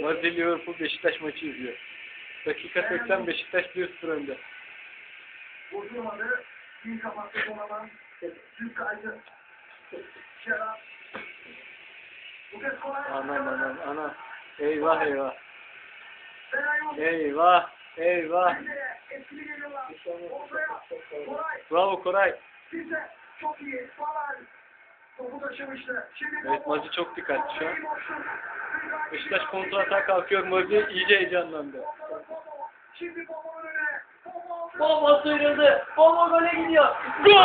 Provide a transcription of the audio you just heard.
Mazi Liverpool Beşiktaş maçı izliyor. Dakika 80 Beşiktaş 1-0 önde. Bozulmadı. İyi kapattı Donaman. Türk kaydı. Şerap. Bu kez kolay. Anam anam anam. Eyvah eyvah. Eyvah eyvah. Bravo Koray. Bize. Çok iyi. Falan. Topu taşımıştı. Şimdi Evet Mazi çok dikkatli şu an. Beşiktaş kontra atağa kalkıyor. Mazi iyice heyecanlandı. Şimdi Bobo'nun önüne. Bobo. Bomba sıyrıldı. Bomba gole gidiyor. Gol!